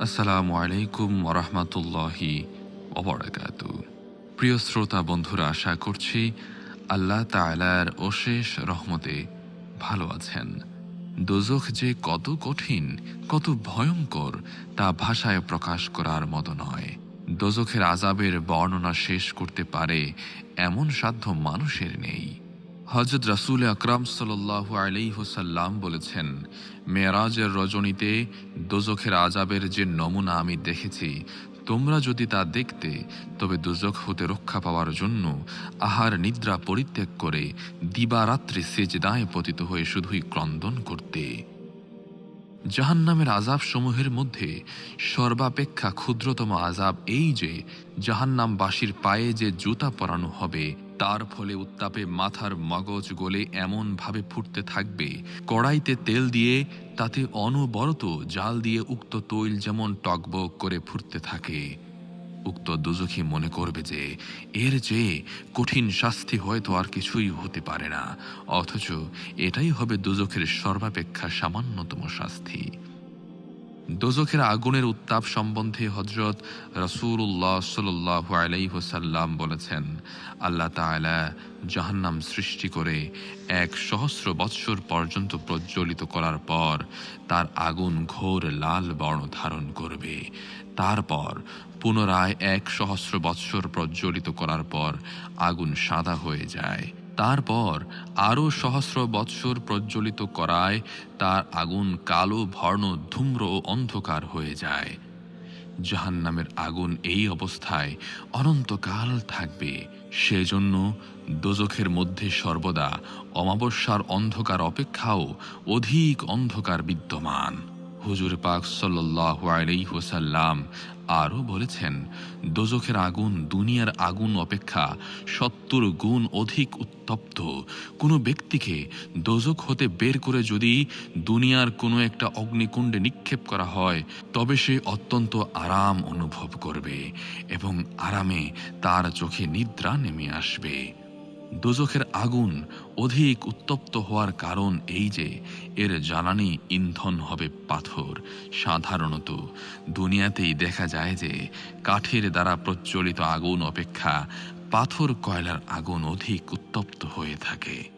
আসসালামু আলাইকুম ওরহমতুল্লাহি ওবরাকাত। প্রিয় শ্রোতা, বন্ধুরা, আশা করছি আল্লাহ তালার অশেষ রহমতে ভালো আছেন। দোজখ যে কত কঠিন, কত ভয়ঙ্কর, তা ভাষায় প্রকাশ করার মতো নয়। দোজখের আজাবের বর্ণনা শেষ করতে পারে এমন সাধ্য মানুষের নেই। হজরত রাসুল আকরাম সাল্লাহ আলাইহসাল্লাম বলেছেন, মেয়েরাজের রজনীতে দোজখের আজাবের যে নমুনা আমি দেখেছি, তোমরা যদি তা দেখতে, তবে দুজক হতে রক্ষা পাওয়ার জন্য আহার নিদ্রা পরিত্যাগ করে দিবারাত্রি সেজদায় পতিত হয়ে শুধুই ক্রন্দন করতে। জাহান্নামের আজাব সমূহের মধ্যে সর্বাপেক্ষা ক্ষুদ্রতম আজাব এই যে, জাহান্নামবাসীর পায়ে যে জুতা পরানো হবে তার ফলে উত্তাপে মাথার মগজ গলে এমনভাবে ফুটতে থাকবে। কড়াইতে তেল দিয়ে তাতে অনবরত জাল দিয়ে উক্ত তৈল যেমন টকবক করে ফুটতে থাকে। উক্ত দুজখী মনে করবে যে, এর চেয়ে কঠিন শাস্তি হয়তো আর কিছুই হতে পারে না। অথচ এটাই হবে দুজখের সর্বাপেক্ষা সামান্যতম শাস্তি। দোজখের আগুনের উত্তাপ সম্বন্ধে হজরত রসুল্লাহ সাল্লাহ আলাইহসাল্লাম বলেছেন, আল্লাহ তালা জাহান্নাম সৃষ্টি করে এক সহস্র বৎসর পর্যন্ত প্রজ্বলিত করার পর তার আগুন ঘোর লাল বর্ণ ধারণ করবে। তারপর পুনরায় এক সহস্র বৎসর প্রজ্বলিত করার পর আগুন সাদা হয়ে যায়। তারপর আরও সহস্র বৎসর প্রজ্বলিত করায় তার আগুন কালো, ভর্ণ, ধূম্র ও অন্ধকার হয়ে যায়। জাহান্নামের আগুন এই অবস্থায় অনন্তকাল থাকবে। সেজন্য দোজখের মধ্যে সর্বদা অমাবস্যার অন্ধকার অপেক্ষাও অধিক অন্ধকার বিদ্যমান। হুজুর পাক সাল্লাহ আলাইহসাল্লাম আরও বলেছেন, দোজখের আগুন দুনিয়ার আগুন অপেক্ষা সত্তর গুণ অধিক উত্তপ্ত। কোনো ব্যক্তিকে দোজক হতে বের করে যদি দুনিয়ার কোনো একটা অগ্নিকুণ্ডে নিক্ষেপ করা হয়, তবে সে অত্যন্ত আরাম অনুভব করবে এবং আরামে তার চোখে নিদ্রা নেমে আসবে। দোজখের আগুন অধিক উত্তপ্ত হওয়ার কারণ এই যে, এর জ্বালানি ইন্ধন হবে পাথর। সাধারণত দুনিয়াতেই দেখা যায় যে, কাঠের দ্বারা প্রচলিত আগুন অপেক্ষা পাথর কয়লার আগুন অধিক উত্তপ্ত হয়ে থাকে।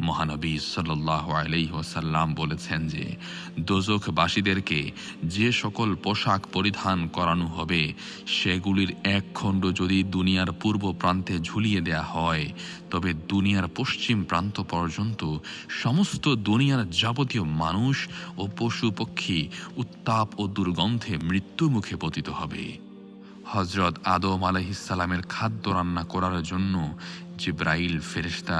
মহানবী সাল্লাহ আলাইসাল্লাম বলেছেন যে, দোজখবাসীদেরকে যে সকল পোশাক পরিধান করানো হবে, সেগুলির এক খণ্ড যদি দুনিয়ার পূর্ব প্রান্তে ঝুলিয়ে দেয়া হয়, তবে দুনিয়ার পশ্চিম প্রান্ত পর্যন্ত সমস্ত দুনিয়ার যাবতীয় মানুষ ও পশু পক্ষী উত্তাপ ও দুর্গন্ধে মৃত্যুমুখে পতিত হবে। হজরত আদম আলহিসালামের খাদ্য রান্না করার জন্য জিব্রাইল ফেরিস্তা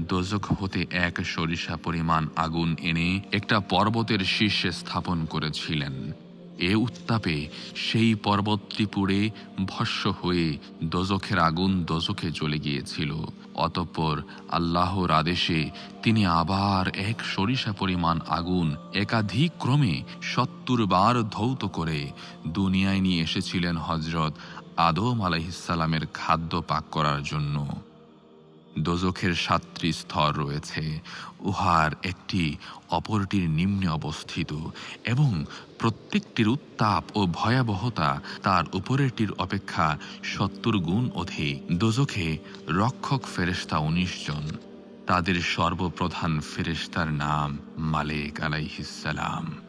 দোজক হতে এক সরিষা পরিমাণ আগুন এনে একটা পর্বতের শীর্ষে স্থাপন করেছিলেন। এ উত্তাপে সেই পর্বতটি পুড়ে ভস্য হয়ে দোজখের আগুন দোজখে চলে গিয়েছিল। অতঃপর আল্লাহর আদেশে তিনি আবার এক সরিষা পরিমাণ আগুন একাধিক ক্রমে সত্তর বার ধৌত করে দুনিয়ায় নিয়ে এসেছিলেন হজরত আদম আলাইসালামের খাদ্য পাক করার জন্য। দোজখের সাতটি স্তর রয়েছে। উহার একটি, অপরটির নিম্নে অবস্থিত এবং প্রত্যেকটির উত্তাপ ও ভয়াবহতা তার উপরেরটির অপেক্ষা সত্তর গুণ অধিক। দোজখে রক্ষক ফেরেস্তা উনিশ জন। তাদের সর্বপ্রধান ফেরেস্তার নাম মালেক আলাইহিসালাম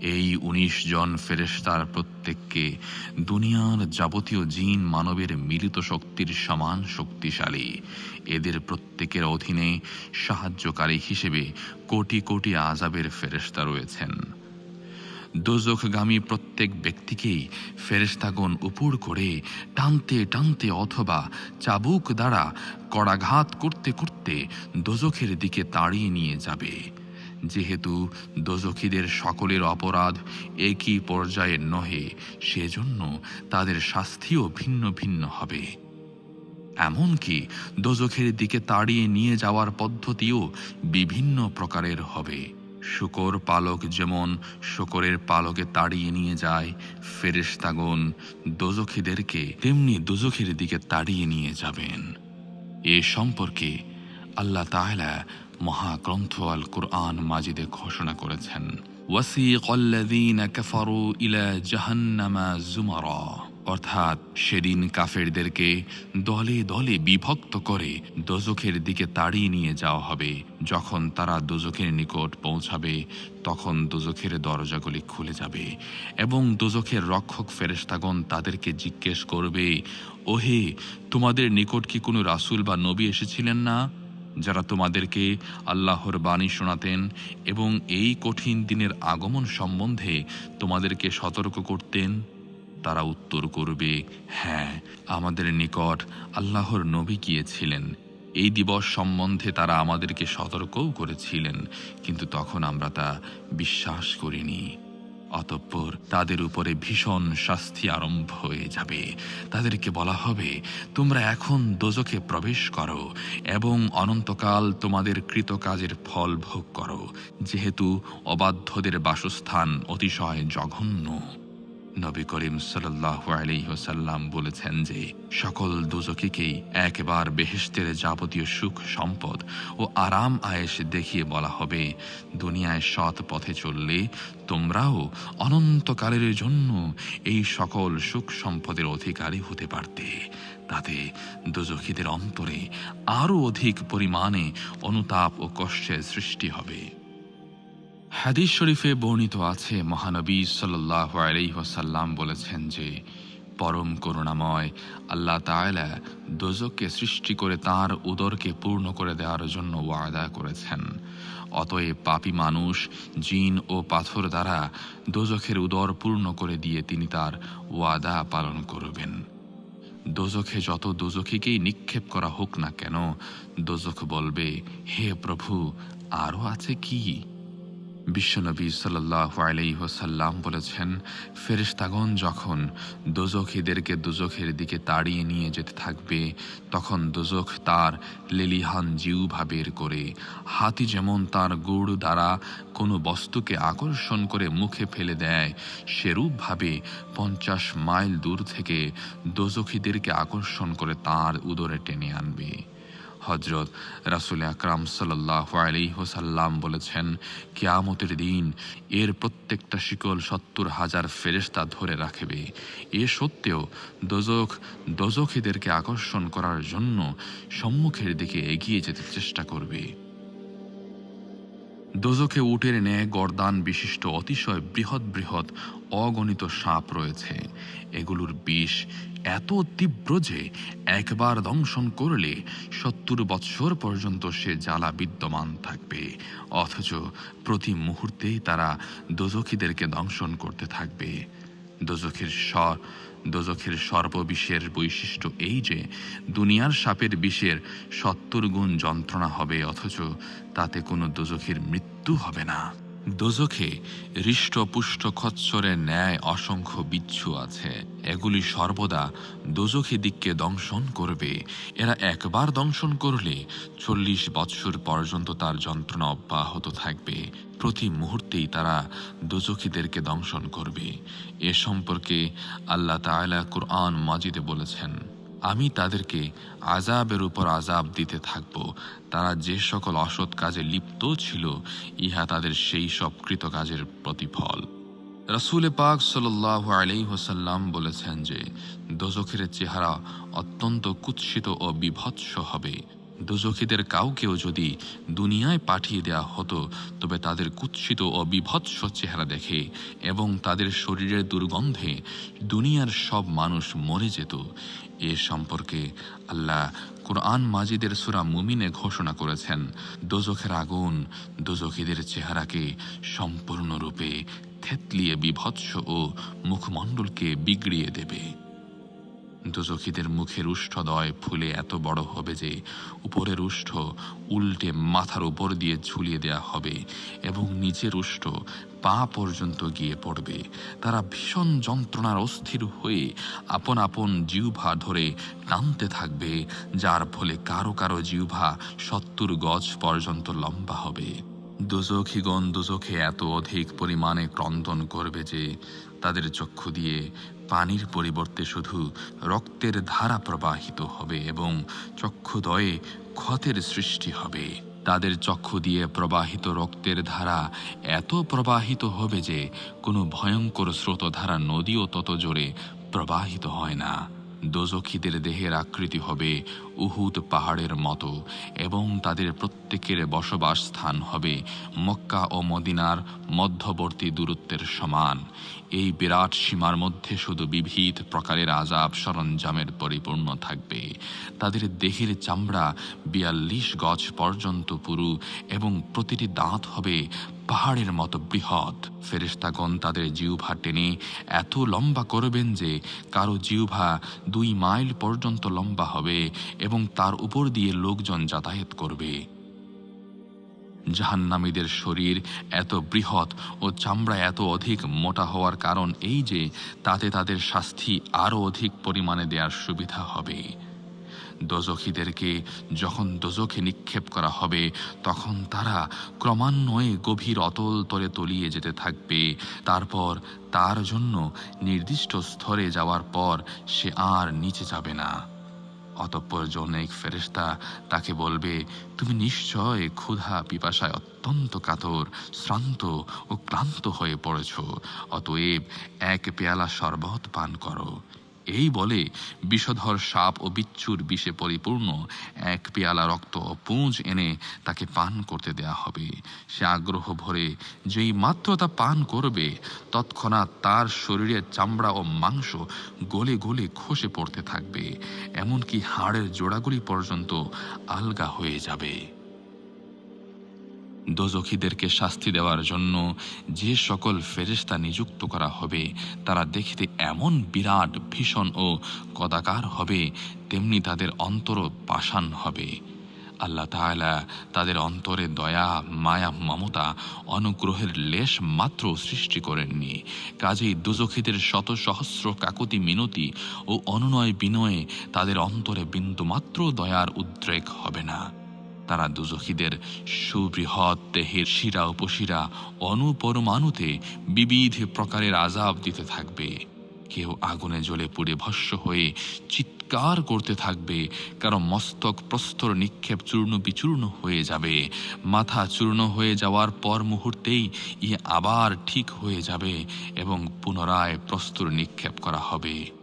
এই উনিশ জন ফেরেস্তার প্রত্যেককে দুনিয়ার যাবতীয় জিন মানবের মিলিত শক্তির সমান শক্তিশালী। এদের প্রত্যেকের অধীনে সাহায্যকারী হিসেবে কোটি কোটি আজাবের ফেরেস্তা রয়েছেন। দোজখগামী প্রত্যেক ব্যক্তিকেই ফেরেস্তাগণ উপর করে টানতে টানতে অথবা চাবুক দ্বারা কড়াঘাত করতে করতে দোজখের দিকে তাড়িয়ে নিয়ে যাবে। যেহেতু দোজখীদের সকলের অপরাধ একই পর্যায়ের নহে, সেজন্য তাদের শাস্তিও ভিন্ন ভিন্ন হবে। এমনকি দোজখের দিকে তাড়িয়ে নিয়ে যাওয়ার পদ্ধতিও বিভিন্ন প্রকারের হবে। শুকর পালক যেমন শুকরের পালকে তাড়িয়ে নিয়ে যায়, ফেরেশতাগণ দোজখীদেরকে তেমনি দোজখের দিকে তাড়িয়ে নিয়ে যাবেন। এ সম্পর্কে আল্লাহ তাআলা মহাগ্রন্থ আল কুরআন মাজিদে ঘোষণা করেছেন অর্থাৎ সেদিন কাফেরদেরকে দলে দলে বিভক্ত করে দোজখের দিকে তাড়িয়ে নিয়ে যাওয়া হবে। যখন তারা দোজখের নিকট পৌঁছাবে, তখন দোজখের দরজাগুলি খুলে যাবে এবং দোজখের রক্ষক ফেরেশতাগণ তাদেরকে জিজ্ঞেস করবে, ওহে, তোমাদের নিকট কি কোনো রাসূল বা নবী এসেছিলেন না? যারা তোমাদেরকে আল্লাহর বাণী শোনাতেন এবং এই কঠিন দিনের আগমন সম্বন্ধে তোমাদেরকে সতর্ক করতেন, তারা উত্তর করবে হ্যাঁ আমাদের নিকট আল্লাহর নবী গিয়েছিলেন। এই দিবস সম্বন্ধে তারা আমাদেরকে সতর্কও করেছিলেন, কিন্তু তখন আমরা তা বিশ্বাস করিনি। অতঃপর তাদের উপরে ভীষণ শাস্তি আরম্ভ হয়ে যাবে। তাদেরকে বলা হবে, তোমরা এখন দোজখে প্রবেশ করো এবং অনন্তকাল তোমাদের কৃতকাজের ফল ভোগ করো। যেহেতু অবাধ্যদের বাসস্থান অতিশয় জঘন্য। নবী করিম সাল্লাহ আলাইসাল্লাম বলেছেন যে সকল দুজকিকেই একবার বেহেস্তের যাবতীয় সুখ, সম্পদ ও আরাম আয়েস দেখিয়ে বলা হবে। দুনিয়ায় সৎ পথে চললে তোমরাও অনন্তকালের জন্য এই সকল সুখ, সম্পদের অধিকারী হতে পারতে। তাতে দুজকিদের অন্তরে আরও অধিক পরিমাণে অনুতাপ ও কষ্টের সৃষ্টি হবে। হাদিস শরীফে বর্ণিত আছে, মহানবী সাল্লাহ আলাইসাল্লাম বলেছেন যে, পরম করুণাময় আল্লাহ তাআলা দোজককে সৃষ্টি করে তার উদরকে পূর্ণ করে দেওয়ার জন্য ওয়াদা করেছেন। অতএব পাপী মানুষ জিন ও পাথর দ্বারা দোজখের উদর পূর্ণ করে দিয়ে তিনি তার ওয়াদা পালন করবেন। দোজখে যত দোজখিকেই নিক্ষেপ করা হোক না কেন, দোজখ বলবে, হে প্রভু আরও আছে কি? বিশ্বনবী সাল্লাহ আলাইহসাল্লাম বলেছেন, ফেরেশতাগণ যখন দোজখিদেরকে দোজখের দিকে তাড়িয়ে নিয়ে যেতে থাকবে, তখন দোজখ তার লেলিহান জিউভা বের করে, হাতি যেমন তার গুড় দ্বারা কোনো বস্তুকে আকর্ষণ করে মুখে ফেলে দেয়, সেরূপভাবে পঞ্চাশ মাইল দূর থেকে দোজখিদেরকে আকর্ষণ করে তার উদরে টেনে আনবে। হজরত রাসুল আকরাম সাল্লাহ আলী হোসাল্লাম বলেছেন, কিয়ামতের দিন এর প্রত্যেকটা শিকল সত্তর হাজার ফেরেস্তা ধরে রাখবে। এ সত্ত্বেও দোজখ দোজখিদেরকে আকর্ষণ করার জন্য সম্মুখের দিকে এগিয়ে যেতে চেষ্টা করবে। দোজখে উটের ন্যায় গরদান বিশিষ্ট অতিশয় বৃহৎ বৃহৎ অগণিত সাপ রয়েছে। এগুলোর বিষ এত তীব্র যে একবার দংশন করলে সত্তর বৎসর পর্যন্ত সে জ্বালা বিদ্যমান থাকবে। অথচ প্রতি মুহূর্তেই তারা দোজখীদেরকে দংশন করতে থাকবে। দোজখের স্বর দোজখের সর্ববিষের বৈশিষ্ট্য এই যে দুনিয়ার সাপের বিষের সত্তর গুণ যন্ত্রণা হবে, অথচ তাতে কোনো দোজখের মৃত্যু হবে না। দোজখে হৃষ্টপুষ্ট খচ্চরের ন্যায় অসংখ্য বিচ্ছু আছে। এগুলি সর্বদা দোজখে দিককে দংশন করবে। এরা একবার দংশন করলে চল্লিশ বৎসর পর্যন্ত তার যন্ত্রণা অব্যাহত থাকবে। প্রতি মুহূর্তেই তারা দোজখীদেরকে দংশন করবে। এ সম্পর্কে আল্লাহ তাআলা কুরআন মাজিদে বলেছেন। আমি তাদেরকে আজাবের উপর আজাব দিতে থাকব। তারা যে সকল অসৎ কাজে লিপ্ত ছিল, ইহা তাদের সেই সব কৃতকাজের প্রতিফল। রসুল পাক সাল্লাহ আলাই হোসাল্লাম বলেছেন যে, দোজখের চেহারা অত্যন্ত কুৎসিত ও বিভৎস হবে। দোজখীদের কাউকেও যদি দুনিয়ায় পাঠিয়ে দেয়া হতো, তবে তাদের কুৎসিত ও বিভৎস চেহারা দেখে এবং তাদের শরীরের দুর্গন্ধে দুনিয়ার সব মানুষ মরে যেত। এ সম্পর্কে আল্লাহ কোরআন মাজিদের সুরা মুমিনে ঘোষণা করেছেন, দোজখের আগুন দোজখীদের চেহারাকে সম্পূর্ণরূপে থেতলিয়ে বিভৎস ও মুখমণ্ডলকে বিগড়িয়ে দেবে। দোজখীদের মুখের উষ্ঠদয় ফুলে এত বড় হবে যে উপরের উষ্ঠ উল্টে মাথার উপর দিয়ে ঝুলিয়ে দেয়া হবে এবং নিচের উষ্ঠ পা পর্যন্ত গিয়ে পড়বে। তারা ভীষণ যন্ত্রণার অস্থির হয়ে আপন আপন জিউভা ধরে টানতে থাকবে, যার ফলে কারও কারও জিউভা সত্তর গজ পর্যন্ত লম্বা হবে। দোজখীগণ দোজখে এত অধিক পরিমাণে ক্রন্দন করবে যে তাদের চক্ষু দিয়ে পানির পরিবর্তে শুধু রক্তের ধারা প্রবাহিত হবে এবং চক্ষুদয়ে ক্ষতের সৃষ্টি হবে। তাদের চক্ষু দিয়ে প্রবাহিত রক্তের ধারা এত প্রবাহিত হবে যে কোনো ভয়ঙ্কর স্রোতধারা নদীও তত জোরে প্রবাহিত হয় না। দোজখীদের দেহের আকৃতি হবে উহুদ পাহাড়ের মতো এবং তাদের প্রত্যেকের বসবাস স্থান হবে মক্কা ও মদিনার মধ্যবর্তী দূরত্বের সমান। এই বিরাট সীমার মধ্যে শুধু বিবিধ প্রকারের আজাব সরঞ্জামের পরিপূর্ণ থাকবে। তাদের দেহের চামড়া বিয়াল্লিশ গজ পর্যন্ত পুরু এবং প্রতিটি দাঁত হবে পাহাড়ের মতো বৃহৎ। ফেরেশতাগণ তাদের জিউভা টেনে এত লম্বা করবেন যে কারও জিউভা দুই মাইল পর্যন্ত লম্বা হবে এবং তার উপর দিয়ে লোকজন যাতায়াত করবে। জাহান্নামীদের শরীর এত বৃহৎ ও চামড়া এত অধিক মোটা হওয়ার কারণ এই যে, তাতে তাদের শাস্তি আরও অধিক পরিমাণে দেওয়ার সুবিধা হবে। দোজখীদেরকে যখন দোজখে নিক্ষেপ করা হবে, তখন তারা ক্রমান্বয়ে গভীর অতল তলে তলিয়ে যেতে থাকবে। তারপর তার জন্য নির্দিষ্ট স্তরে যাওয়ার পর সে আর নিচে যাবে না। অতঃপর জনেক ফেরেস্তা তাকে বলবে, তুমি নিশ্চয় ক্ষুধা, পিপাসায় অত্যন্ত কাতর, শ্রান্ত ও ক্লান্ত হয়ে পড়েছ, অতএব এক পেয়ালা শরবত পান করো। এই বলে বিষধর সাপ ও বিচ্ছুর বিষে পরিপূর্ণ এক পেয়ালা রক্ত ও পুঁজ এনে তাকে পান করতে দেয়া হবে। সে আগ্রহ ভরে যেই মাত্র তা পান করবে, তৎক্ষণাৎ তার শরীরের চামড়া ও মাংস গলে গলে খসে পড়তে থাকবে। এমনকি হাড়ের জোড়াগুলি পর্যন্ত আলগা হয়ে যাবে। দোজখীদেরকে শাস্তি দেওয়ার জন্য যে সকল ফেরেশতা নিযুক্ত করা হবে, তারা দেখতে এমন বিরাট ভীষণ ও কদাকার হবে, তেমনি তাদের অন্তর পাষাণ হবে। আল্লাহ তাআলা তাদের অন্তরে দয়া, মায়া, মমতা, অনুগ্রহের লেশ মাত্র সৃষ্টি করেননি। কাজেই দুজখীদের শত সহস্র কাকুতি মিনতি ও অনুনয় বিনয়ে তাদের অন্তরে বিন্দুমাত্র দয়ার উদ্রেক হবে না। তারা দুজখীদের সুবৃহৎ দেহের শিরা উপশিরা অনুপরমাণুতে বিবিধ প্রকারের আজাব দিতে থাকবে। কেউ আগুনে জ্বলে পুড়ে ভস্য হয়ে চিৎকার করতে থাকবে, কারণ মস্তক প্রস্তর নিক্ষেপ চূর্ণ বিচূর্ণ হয়ে যাবে। মাথা চূর্ণ হয়ে যাওয়ার পর মুহূর্তেই ইয়ে আবার ঠিক হয়ে যাবে এবং পুনরায় প্রস্তর নিক্ষেপ করা হবে।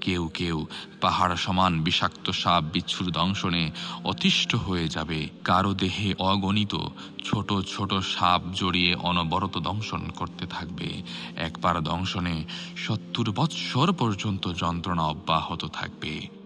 কেউ কেউ পাহাড় সমান বিষাক্ত সাপ বিচ্ছুর দংশনে অতিষ্ঠ হয়ে যাবে। কারও দেহে অগণিত ছোট ছোট সাপ জড়িয়ে অনবরত দংশন করতে থাকবে। একবার দংশনে সত্তর বৎসর পর্যন্ত যন্ত্রণা অব্যাহত থাকবে।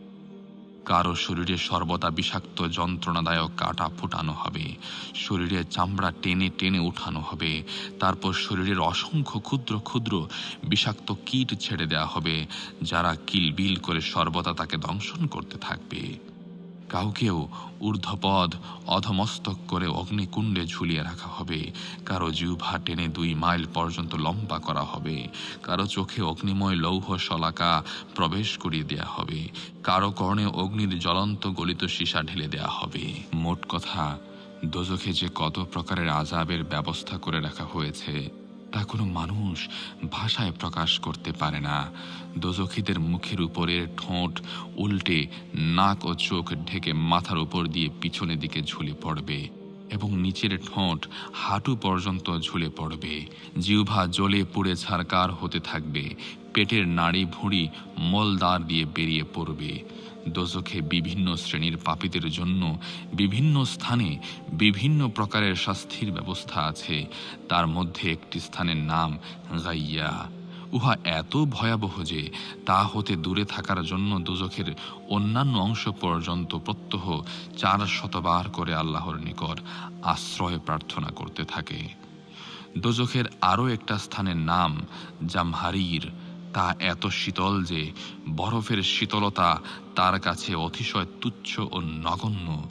কারও শরীরে সর্বদা বিষাক্ত যন্ত্রণাদায়ক কাটা ফুটানো হবে। শরীরে চামড়া টেনে টেনে উঠানো হবে। তারপর শরীরের অসংখ্য ক্ষুদ্র ক্ষুদ্র বিষাক্ত কীট ছেড়ে দেওয়া হবে, যারা কিলবিল করে সর্বদা তাকে দংশন করতে থাকবে। কাউকেও ঊর্ধ্বপদ অধমস্তক করে অগ্নিকুণ্ডে ঝুলিয়ে রাখা হবে। কারও জিহ্বা টেনে দুই মাইল পর্যন্ত লম্বা করা হবে। কারও চোখে অগ্নিময় লৌহ শলাকা প্রবেশ করিয়ে দেয়া হবে। কারও কর্ণে অগ্নির জ্বলন্ত গলিত সীসা ঢেলে দেয়া হবে। মোট কথা, দোজখে যে কত প্রকারের আজাবের ব্যবস্থা করে রাখা হয়েছে তা কোনো মানুষ ভাষায় প্রকাশ করতে পারে না। দোজখীদের মুখের উপরের ঠোঁট উল্টে নাক ও চোখ ঢেকে মাথার উপর দিয়ে পিছনের দিকে ঝুলে পড়বে এবং নিচের ঠোঁট হাঁটু পর্যন্ত ঝুলে পড়বে। জিহ্বা জ্বলে পুড়ে ছারকার হতে থাকবে। পেটের নাড়ি ভুঁড়ি মলদার দিয়ে বেরিয়ে পড়বে। দোজখে বিভিন্ন শ্রেণির পাপীদের জন্য বিভিন্ন স্থানে বিভিন্ন প্রকারের শাস্তির ব্যবস্থা আছে। তার মধ্যে একটি স্থানের নাম গাইয়া। উহা এত ভয়াবহ যে তা হতে দূরে থাকার জন্য দুজখের অন্যান্য অংশ পর্যন্ত প্রত্যহ চার শতবার করে আল্লাহর নিকট আশ্রয় প্রার্থনা করতে থাকে। দোজখের আরও একটা স্থানের নাম জামহারির। তা এত শীতল যে বরফের শীতলতা তার কাছে অতিশয় তুচ্ছ ও নগণ্য।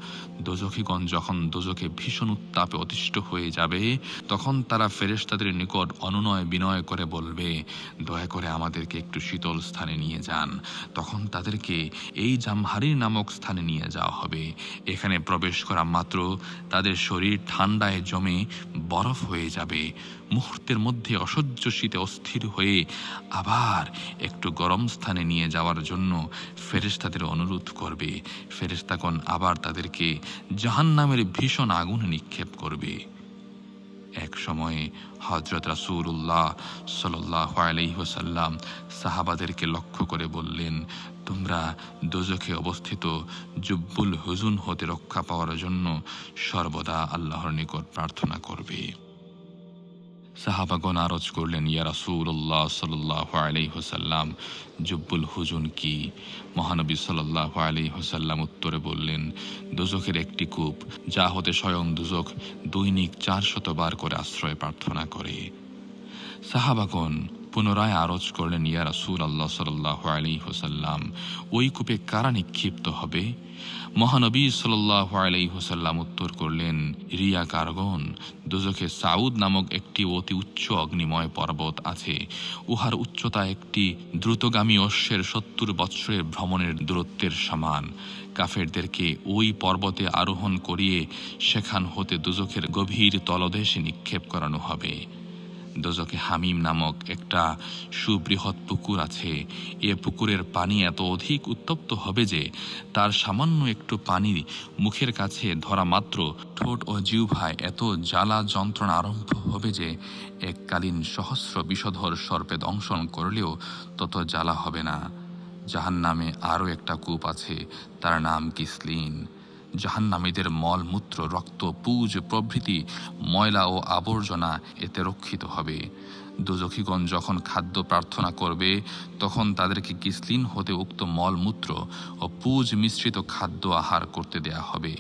দোজখীগণ যখন দোজখে ভীষণ উত্তাপে অতিষ্ঠ হয়ে যাবে, তখন তারা ফেরেশতাদের নিকট অনুনয় বিনয় করে বলবে, দয়া করে আমাদেরকে একটু শীতল স্থানে নিয়ে যান। তখন তাদেরকে এই জামহারির নামক স্থানে নিয়ে যাওয়া হবে। এখানে প্রবেশ করা মাত্র তাদের শরীর ঠান্ডায় জমে বরফ হয়ে যাবে। মুহূর্তের মধ্যে অসহ্য শীতে অস্থির হয়ে আবার একটু গরম স্থানে নিয়ে যাওয়ার জন্য ফেরেশতাদের তাদের অনুরোধ করবে। ফেরেশতাগণ আবার তাদেরকে জাহান্নামের ভীষণ আগুনে নিক্ষেপ করবে। এক সময়ে হজরত রাসূলুল্লাহ সাল্লাহ আলাইহসাল্লাম সাহাবাদেরকে লক্ষ্য করে বললেন, তোমরা দোজখে অবস্থিত জুব্বুল হুজুন হতে রক্ষা পাওয়ার জন্য সর্বদা আল্লাহর নিকট প্রার্থনা করবে। সাহাবাগণ আরজ করলেন, ইয়া রাসূলুল্লাহ সাল্লাহ আলাইহসাল্লাম জুব্বুল হুজুন কি? মহানবী সাল্লাহ আলি আলাইহসাল্লাম উত্তরে বললেন, দুজকের একটি কূপ, যা হতে স্বয়ং দুজক দৈনিক চার শতবার করে আশ্রয় প্রার্থনা করে। সাহাবাগণ পুনরায় আরজ করলেন, ইয়া রাসূল আল্লাহ সাল্লাহ আলী হোসাল্লাম ওই কূপে কারা নিক্ষিপ্ত হবে? মহানবী সাল্লাহ আলী হোসাল্লাম উত্তর করলেন, রিয়া কারগন দুজখে সাউদ নামক একটি অতি উচ্চ অগ্নিময় পর্বত আছে। উহার উচ্চতা একটি দ্রুতগামী অশ্বের সত্তর বৎসরের ভ্রমণের দূরত্বের সমান। কাফেরদেরকে ওই পর্বতে আরোহণ করিয়ে সেখান হতে দুজখের গভীর তলদেশে নিক্ষেপ করানো হবে। দোজকে হামিম নামক একটা সুবৃহৎ পুকুর আছে। এ পুকুরের পানি এত অধিক উত্তপ্ত হবে যে তার সামান্য একটু পানি মুখের কাছে ধরা মাত্র ঠোঁট ও জিহ্বায় এত জ্বালা যন্ত্রণা আরম্ভ হবে যে এককালীন সহস্র বিষধর সর্পে দংশন করলেও তত জ্বালা হবে না। জাহান নামে আরও একটা কূপ আছে, তার নাম কিসলিন। জাহান্নামীদের মলমূত্র রক্ত, পুজ, প্রভৃতি, ময়লা ও আবর্জনা এতে রক্ষিত হবে। দুজখীগণ যখন খাদ্য প্রার্থনা করবে, তখন তাদেরকে কিসলিন হতে উক্ত মলমূত্র ও পুজ মিশ্রিত খাদ্য আহার করতে দেয়া হবে।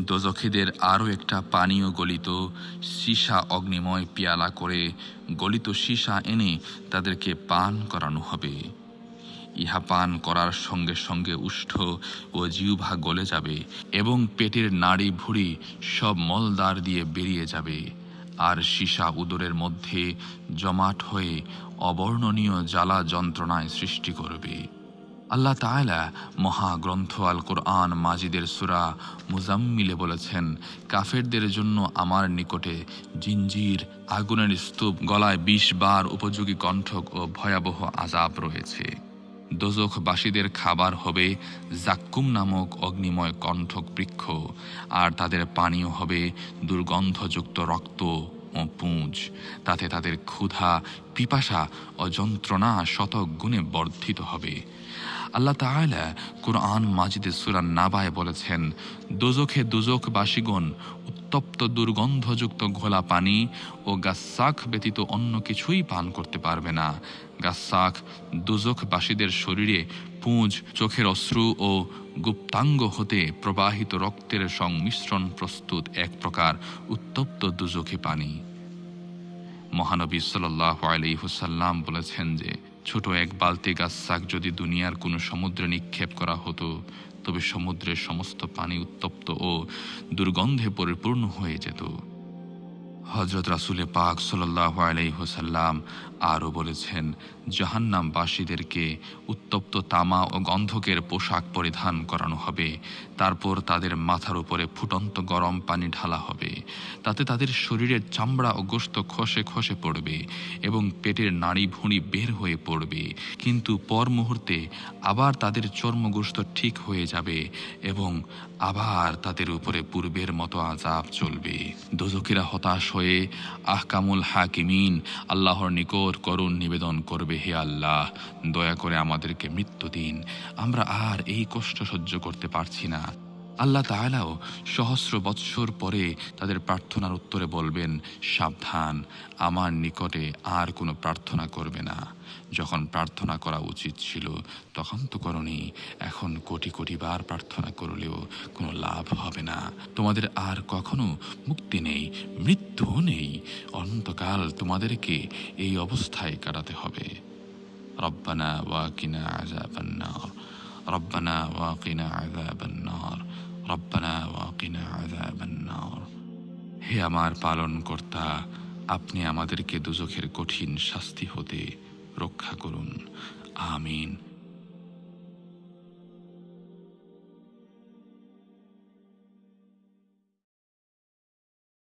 দোজখীদের আরও একটা পানীয় গলিত সীসা অগ্নিময় পিয়ালা করে গলিত সীসা এনে তাদেরকে পান করানো হবে। ইহা পান করার সঙ্গে সঙ্গে উষ্ঠ ও জিহ্বা গলে যাবে এবং পেটের নাড়ি ভুড়ি সব মলদার দিয়ে বেরিয়ে যাবে। আর সীসা উদরের মধ্যে জমাট হয়ে অবর্ণনীয় জ্বালা যন্ত্রণায় সৃষ্টি করবে। আল্লাহ তাআলা মহাগ্রন্থ আল কোরআন মাজিদের সুরা মুজাম্মিলে বলেছেন, কাফেরদের জন্য আমার নিকটে জিঞ্জির আগুনের স্তূপ গলায় বিশ বার উপযোগী কণ্ঠক ও ভয়াবহ আজাব রয়েছে। দোজখবাসীদের খাবার হবে জাক্কুম নামক অগ্নিময় কণ্ঠক বৃক্ষ আর তাদের পানীয় হবে দুর্গন্ধযুক্ত রক্ত ও পুঁজ। তাতে তাদের ক্ষুধা, পিপাসা ও যন্ত্রণা শতক গুণে বর্ধিত হবে। আল্লাহ তাআলা কোরআন মাজিদে সুরান নাবায় বলেছেন, দোজখে দুজখবাসীগণ উত্তপ্ত দুর্গন্ধযুক্ত ঘোলা পানি ও গাসাক ব্যতীত অন্য কিছুই পান করতে পারবে না। গাসাক দুজখবাসীদের শরীরে পুঁজ, চোখের অশ্রু ও গুপ্তাঙ্গ হতে প্রবাহিত রক্তের সংমিশ্রণ প্রস্তুত এক প্রকার উত্তপ্ত দুজখী পানি। মহানবী সাল্লাহ আলাইহুসাল্লাম বলেছেন যে, ছোট এক বালতি গাছ শাক যদি দুনিয়ার কোনো সমুদ্রে নিক্ষেপ করা হতো, তবে সমুদ্রের সমস্ত পানি উত্তপ্ত ও দুর্গন্ধে পরিপূর্ণ হয়ে যেত। হজরত রাসুলে পাক সাল্লাহ আলাইহসাল্লাম আরও বলেছেন, জাহান্নামবাসীদেরকে উত্তপ্ত তামা ও গন্ধকের পোশাক পরিধান করানো হবে। তারপর তাদের মাথার উপরে ফুটন্ত গরম পানি ঢালা হবে। তাতে তাদের শরীরের চামড়া ও গোস্ত খসে খসে পড়বে এবং পেটের নাড়ি ভুঁড়ি বের হয়ে পড়বে। কিন্তু পর মুহূর্তে আবার তাদের চর্মগোস্ত ঠিক হয়ে যাবে এবং আবার তাদের উপরে পূর্বের মতো আজাব চলবে। দোজকিরা হতাশ হয়ে আহকামুল হাকিমিন, আল্লাহর নিকট করুণ নিবেদন করবে হে আল্লাহ। দয়া করে আমাদেরকে মৃত্যু দিন। আমরা আর এই কষ্ট সহ্য করতে পারছি না। আল্লাহ তাহলাও সহস্র বৎসর পরে তাদের প্রার্থনার উত্তরে বলবেন, সাবধান, আমার নিকটে আর কোনো প্রার্থনা করবে না। যখন প্রার্থনা করা উচিত ছিল, তখন তো করনি। এখন কোটি কোটি বার প্রার্থনা করলেও কোনো লাভ হবে না। তোমাদের আর কখনো মুক্তি নেই, মৃত্যুও নেই। অনন্তকাল তোমাদেরকে এই অবস্থায় কাটাতে হবে। রব্বানা ওয়া ওয়াকিনা আযাবান্নার। রব্বানা ওয়াকিনা আযাবান্নার। রব্বানা ওয়াকিনা আযাবান্নার। হে আমার পালন কর্তা আপনি আমাদেরকে দুজখের কঠিন শাস্তি হতে রক্ষা করুন। আমিন।